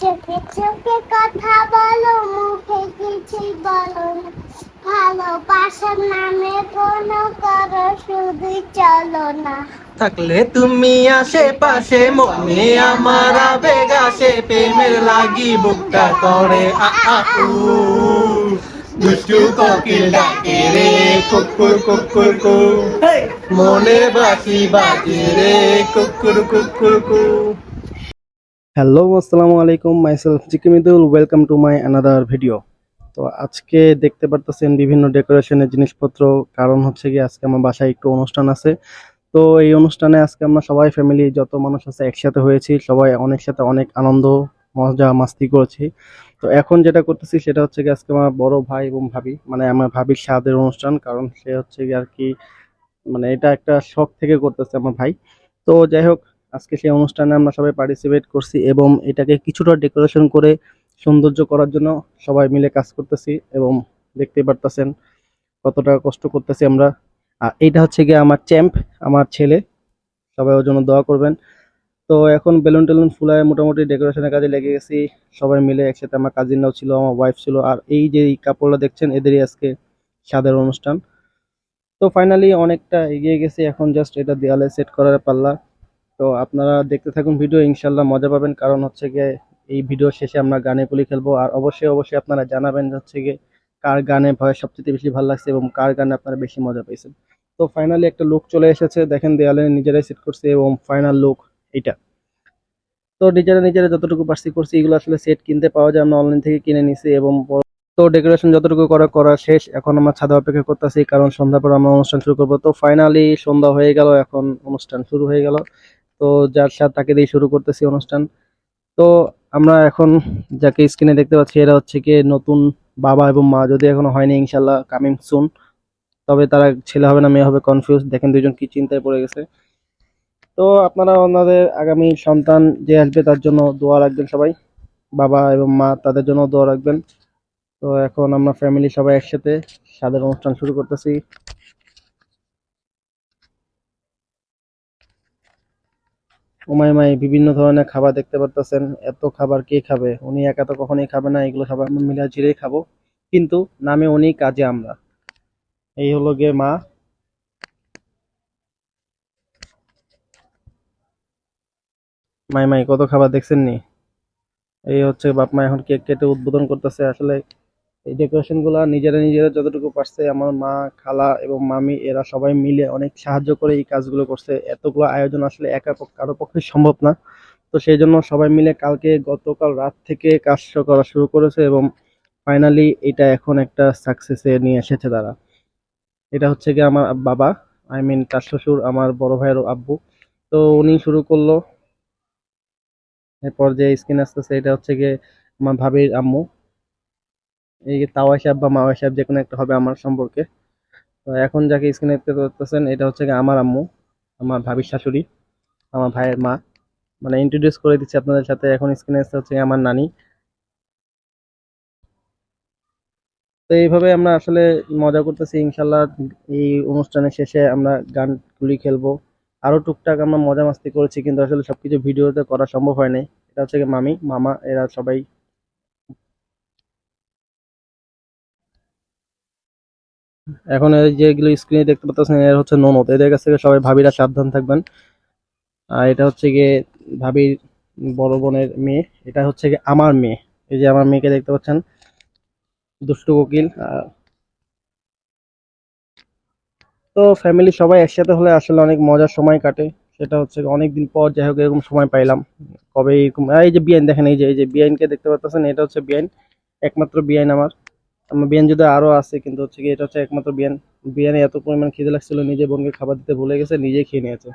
চোখে চোখে কথা বলো মুখে কিছুই বলো না। ভালোবাসার নামে কোনো করো শুধু চলো না। থাকলে তুমি আশেপাশে মনে আমার আবেগ আসে প্রেমের লাগি বুকটা করে। আ আ উ। দুষ্টু কোকিল ডাকে রে কুকুর কুকুর কু। মনে বাসি বাজে রে কুকুর কুকুর কু। হ্যালো আসসালামু আলাইকুম। Myself জিকিমিদুল welcome to my another video তো আজকে দেখতে পারতেছেন বিভিন্ন ডেকোরেশনের জিনিসপত্র, কারণ হচ্ছে কি আজকে আমার বাসায় একটু অনুষ্ঠান আছে। তো এই অনুষ্ঠানে আজকে আমরা সবাই ফ্যামিলি যত মানুষ আছে একসাথে হয়েছি, সবাই অনেক সাথে অনেক আনন্দ, মজা, মাস্তি করেছি। তো এখন যেটা করতেছি সেটা হচ্ছে কি আজকে আমার বড় ভাই এবং ভাবি মানে আমার ভাবির সাদের অনুষ্ঠান, কারণ সে হচ্ছে কি আর কি মানে এটা একটা শখ থেকে করতেছে আমার ভাই। তো যাই হোক আজকে সেই অনুষ্ঠানে আমরা সবাই পার্টিসিপেট করছি এবং এটাকে কিছুটা ডেকোরেশন করে সৌন্দর্য করার জন্য সবাই মিলে কাজ করতেছি এবং দেখতে পারতেছেন কতটা কষ্ট করতেছি আমরা। আর এইটা হচ্ছে গিয়ে আমার চ্যাম্প আমার ছেলে। সবাই ওর জন্য দোয়া করবেন। তো এখন বেলুন টেলুন ফুলায় মোটামুটি ডেকোরেশনের কাজে লেগে গেছি। সবাই মিলে একসাথে আমার কাজিনরাও ছিল, আমার ওয়াইফ ছিল। আর এই যে কাপড়টা দেখছেন, এদেরই আজকে স্বাদের অনুষ্ঠান। তো ফাইনালি অনেকটা এগিয়ে গেছি। এখন জাস্ট এটা দেয়ালে সেট করার পাল্লা। তো আপনারা দেখতে থাকুন ভিডিও ইনশাল্লাহ মজা পাবেন। কারণ হচ্ছে গিয়ে এই ভিডিও শেষে আমরা গানে গুলি খেলব। আর অবশ্যই অবশ্যই আপনারা জানাবেন হচ্ছে গিয়ে কার গানে ভয় সবচেয়ে বেশি ভালো লাগছে এবং কার গানে আপনারা বেশি মজা পেয়েছেন তো ফাইনালি একটা লুক চলে এসেছে। দেখেন, দেয়ালে নিজেরাই সেট করছে এবং ফাইনাল লুক এটা তো নিজেরা নিজেরা যতটুকু পার্সি করছি, এগুলো আসলে সেট কিনতে পাওয়া যায়। আমরা অনলাইন থেকে কিনে নিছি এবং তো ডেকোরেশন যতটুকু করা করা শেষ। এখন আমরা ছাদে অপেক্ষা করতেছি, কারণ সন্ধ্যা পর আমরা অনুষ্ঠান শুরু করব। তো ফাইনালি সন্ধ্যা হয়ে গেল, এখন অনুষ্ঠান শুরু হয়ে গেল। তো যার সাথে তাকে দিয়ে শুরু করতেছি অনুষ্ঠান। তো আমরা এখন যাকে স্ক্রিনে দেখতে পাচ্ছি, এরা হচ্ছে কি নতুন বাবা এবং মা। যদি এখনও হয়নি ইনশাল্লাহ কামিং সুন তবে তারা ছেলে হবে না, মেয়ে হবে কনফিউজ দেখেন দুইজন কি চিন্তায় পড়ে গেছে। তো আপনারা ওনাদের আগামী সন্তান যে আসবে, তার জন্য দোয়া রাখবেন সবাই। বাবা এবং মা, তাদের জন্য দোয়া রাখবেন। তো এখন আমরা ফ্যামিলি সবাই একসাথে স্বাদের অনুষ্ঠান শুরু করতেছি। উমাইমাই বিভিন্ন ধরনের খাবার দেখতে পারতেছেন। এত খাবার কে খাবে? উনি একা তো কখনোই খাবে না, এগুলো সবাই আমরা মিলে ঝিরেই খাব। কিন্তু নামে উনি কাজে আমরা। এই হলো গিয়ে মা। মাই মাই, কত খাবার দেখছেন নি এই হচ্ছে বাপ মা এখন কেক কেটে উদ্বোধন করতেছে। আসলে এই ডেকোরেশনগুলা নিজেরা নিজেরা যতটুকু পারছে, আমার মা, খালা এবং মামি, এরা সবাই মিলে অনেক সাহায্য করে এই কাজগুলো করছে। এতগুলো আয়োজন আসলে একা কারও পক্ষে সম্ভব না। তো সেই জন্য সবাই মিলে কালকে গতকাল রাত থেকে কাজ করা শুরু করেছে এবং ফাইনালি এটা এখন একটা সাকসেসে নিয়ে এসেছে তারা। এটা হচ্ছে কি আমার বাবা আই মিন তার শ্বশুর, আমার বড় ভাইয়ের আব্বু। তো উনি শুরু করল। এরপর যে স্ক্রিন আসতেছে, এটা হচ্ছে গিয়ে আমার ভাবির আম্মু। এই যে তাওয়া সাহেব বা মাওয়া সাহেব যে কোনো একটা হবে আমার সম্পর্কে। তো এখন যাকে স্ক্রিনে দেখতে পাচ্ছেন, এটা হচ্ছে আমার আম্মু, আমার ভাবির শাশুড়ি, আমার ভাইয়ের মা। মানে ইন্ট্রোডিউস করে দিচ্ছি আপনাদের সাথে, এখন স্ক্রিনে আসতে হচ্ছে আমার নানি। তো এইভাবে আমরা আসলে মজা করতেছি, ইনশাল্লাহ এই অনুষ্ঠানের শেষে আমরা গানগুলি খেলব। আরও টুকটাক আমরা মজা মাস্তি করেছি, কিন্তু আসলে সবকিছু ভিডিওতে করা সম্ভব হয় নাই। এটা হচ্ছে মামি, মামা, এরা সবাই এখন এই যেগুলো স্ক্রিনে দেখতে পাচ্ছেন, এর হচ্ছে ননদ। এদের কাছ থেকে সবাই ভাবিরা সাবধান থাকবেন। আর এটা হচ্ছে গিয়ে ভাবির বড় বোনের মেয়ে। এটা হচ্ছে গিয়ে আমার মেয়ে। এই যে আমার মেয়েকে দেখতে পাচ্ছেন, দুষ্টু কোকিল। তো ফ্যামিলি সবাই একসাথে হলে আসলে অনেক মজার সময় কাটে। সেটা হচ্ছে অনেক দিন পর যাই হোক, এরকম সময় পাইলাম। কবে এরকম এই যে বিয়ান দেখেন এই যে এই যে বিয়ানকে দেখতে পাচ্ছেন, এটা হচ্ছে বিয়ান একমাত্র আমার আমার। বিয়ান যদি আরও আছে, কিন্তু হচ্ছে কি এটা হচ্ছে একমাত্র বিয়ান বিয়ানে এত পরিমাণ খিদে লাগছিল, নিজে বোনকে খাবার দিতে ভুলে গেছে নিজে খেয়ে নিয়েছে।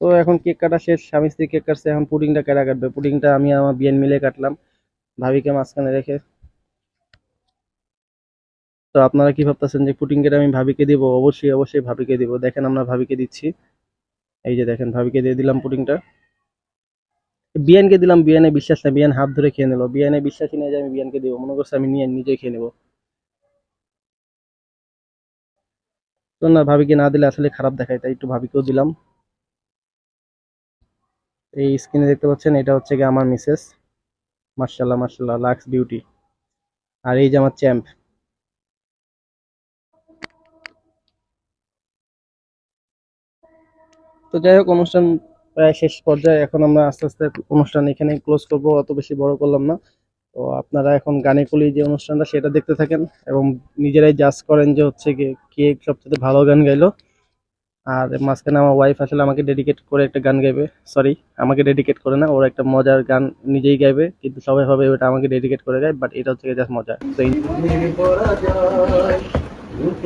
তো এখন কেক কাটা শেষ, স্বামী স্ত্রী কেক কাটছে, এখন পুডিংটা কেটে কাটবে? পুডিংটা আমি আমার বিয়ান মিলে কাটলাম, ভাবিকে মাঝখানে রেখে। তো আপনারা কি ভাবতেছেন যে পুডিং কেটে আমি ভাবিকে দিব? অবশ্যই অবশ্যই ভাবিকে দিব। দেখেন আমরা ভাবিকে দিচ্ছি। এই যে দেখেন, ভাবিকে দিয়ে দিলাম পুডিংটা। বিয়ানকে দিলাম, বিয়ানে বিশ্বাস না বিয়ান হাত ধরে খেয়ে নিল। বিয়ানে বিশ্বাসই নেই যে আমি বিয়ানকে দিব, মনে করছে আমি নিয়ে নিজে খেয়ে নেব। তো না, ভাবিকে না দিলে আসলে খারাপ দেখায়, তাই একটু ভাবিকেও দিলাম। এই স্ক্রিনে দেখতে পাচ্ছেন, এটা হচ্ছে গিয়ে আমার মিসেস মার্শাল্লাহ মার্শাল্লাহ লাক্স বিউটি আর এই যে আমার চ্যাম্প তো যাই হোক, অনুষ্ঠান প্রায় শেষ পর্যায়ে এখন আমরা আস্তে আস্তে অনুষ্ঠান এখানে ক্লোজ করব, অত বেশি বড় করলাম না। তো আপনারা এখন গানে কলি যে অনুষ্ঠানটা, সেটা দেখতে থাকেন এবং নিজেরাই জাজ করেন যে হচ্ছে কে সবচেয়ে ভালো গান গাইলো। আর মাঝখানে আমার ওয়াইফ আসলে আমাকে ডেডিকেট করে একটা গান গাইবে। সরি আমাকে ডেডিকেট করে না, ওর একটা মজার গান নিজেই গাইবে, কিন্তু সবাই ভাবে ওটা আমাকে ডেডিকেট করে গায় বাট এটা হচ্ছে জাস্ট মজা। তো বুক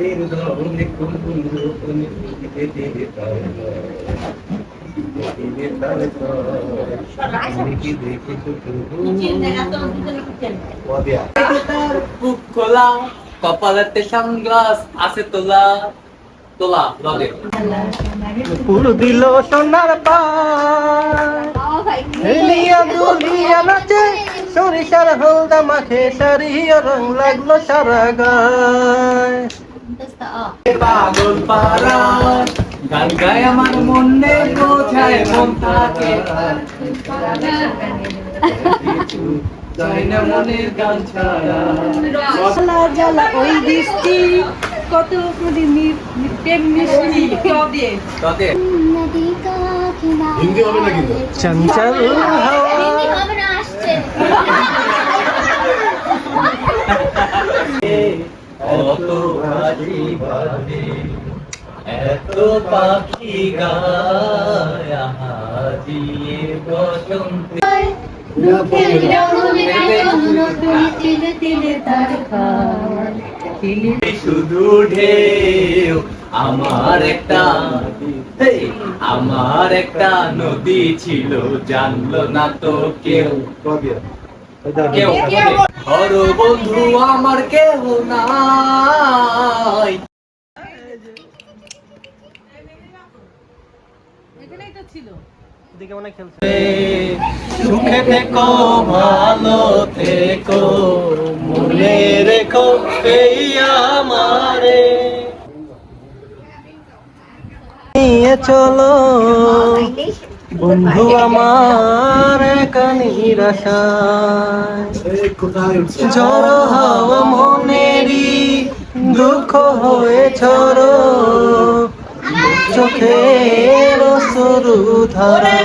খোলা কপালেতে সানগ্লাস আছে তোলা তোলা লগে ফুল দিল সোনার পায় দুলিয়া নাচে সরিষার হলদা মাখে সারিয়া রং লাগল সারা গায় পাগল পারা গান গায় আমার মনে বোঝায় মন থাকে জ্বালা ওই বৃষ্টি কত প্রেম মিষ্টি। চঞ্চল হাওয়া। হিন্দি হবে না আসছে। কত ভাজি ভাবে এত পাখি গায় বসন্তে। শুধু ঢেউ আমার একটা আমার একটা নদী ছিল জানলো না তো কেউ। কেউ। হর বন্ধু আমার কেউ নাই। সুখে থেকো ভালো থেকো মনে রেখো এই আমারে। নিয়ে চলো বন্ধু আমার একা নিরাশায়। ঝড় হাওয়া মনেরই দুঃখ হয়ে চোখের সরু ধারা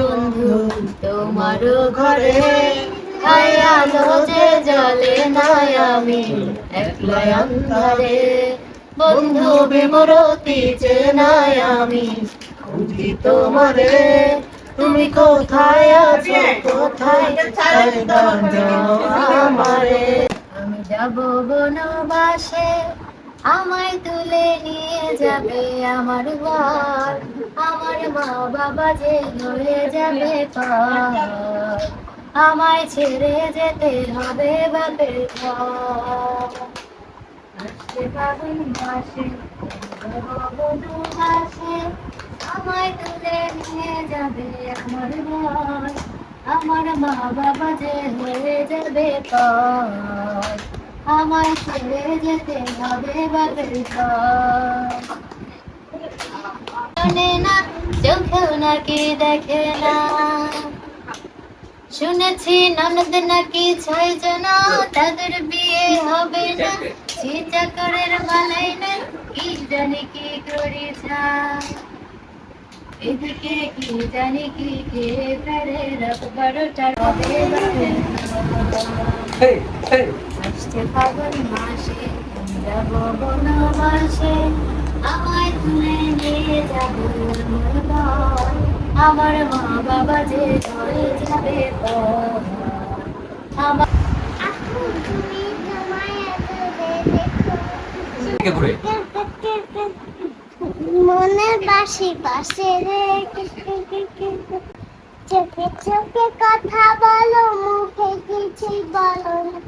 বন্ধু তোমার ঘরে আলো জলে নাই আমি একলাই অন্ধরে বন্ধু বিমরতি যে নাই আমি তোমারে তুমি কোথায় আছো কোথায় যাব বনবাসে আমায় তুলে নিয়ে যাবে আমার ঘর। আমার মা বাবা যে হয়ে যাবে আমায় ছেড়ে যেতে হবে বাপের ঘর। আসতে পাবেন মাসে বনবাসে আমায় তুলে নিয়ে যাবে আমার ঘর। আমার মা বাবা যে হয়ে যাবে পর আমায় ছেড়ে যেতে হবে না চোখেও নাকি দেখে না। শুনেছি ননদ নাকি ছয় জন, তাদের বিয়ে হবে না। মালাই না, কি জানি কি করিস এদিকে কি জানি কি কে ফেরে রাত। হেই, হেই। আসছে ফাগুন মাসে যাব বনবাসে। আমায় তুলে নিয়ে যাব আমার মা বাবা যে ঘরে যাবে আমার ঘুরে? মনের বাসি পাশে রে চোখে চোখে কথা বলো, মুখে কিছুই বলো না।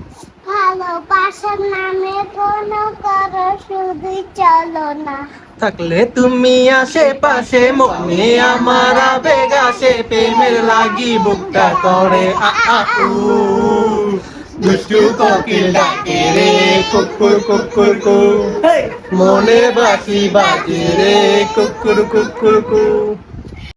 ভালোবাসার নামে কোনো করো শুধু চলো না। থাকলে তুমি আশেপাশে, মনে আমার আবেগ আসে, প্রেমের লাগি বুকটা করে। আ আ দুষ্টু কোকিল ডাকে রে কুকুর কুকুর কু। মনে বাসি বাজে রে কুকুর কুকুর কু।